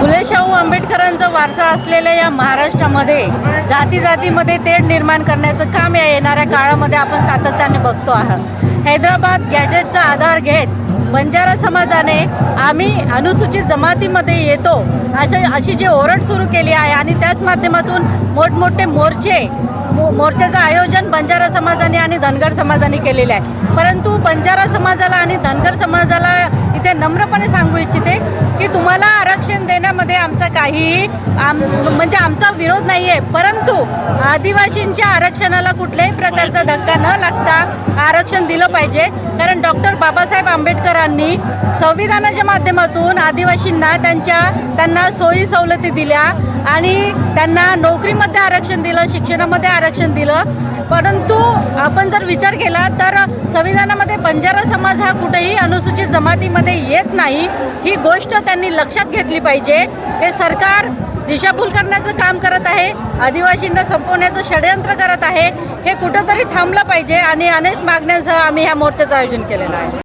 फुले शाहू आंबेडकरांचा वारसा असलेल्या या महाराष्ट्रामध्ये जाती जातीमध्ये तेढ निर्माण करण्याचं काम या येणाऱ्या काळामध्ये आपण सातत्याने बघतो आहात. हैदराबाद गॅजेटचा आधार घेत बंजारा समाजाने आम्ही अनुसूचित जमातीमध्ये येतो असं अशी जी ओरड सुरू केली आहे आणि त्याच माध्यमातून मोठमोठे मोर्चे मो- मोर्चाचं आयोजन बंजारा समाजाने आणि धनगर समाजाने केलेले आहे. परंतु बंजारा समाजाला आणि धनगर समाजाला नम्रपणे सांगू इच्छिते की तुम्हाला आरक्षण देण्यामध्ये आमचा काही आम म्हणजे आमचा विरोध नाही आहे परंतु आदिवासींच्या आरक्षणाला कुठल्याही प्रकारचा धक्का न लागता आरक्षण दिलं पाहिजे. कारण डॉक्टर बाबासाहेब आंबेडकरांनी संविधानाच्या माध्यमातून आदिवासींना त्यांच्या त्यांना सोयी सवलती दिल्या. आणि त्यांना नोकरीमध्ये आरक्षण दिलं शिक्षणामध्ये आरक्षण दिलं. परंतु आपण जर विचार केला तर संविधानामध्ये बंजारा समाज हा कुठेही अनुसूचित जमातीमध्ये येत नाही. ही गोष्ट त्यांनी लक्षात घेतली पाहिजे. हे सरकार दिशाभूल करण्याचं काम करत आहे आदिवासींना संपवण्याचं षडयंत्र करत आहे. हे कुठंतरी थांबलं पाहिजे आणि अनेक मागण्यांसह आम्ही ह्या मोर्चाचं आयोजन केलेलं आहे.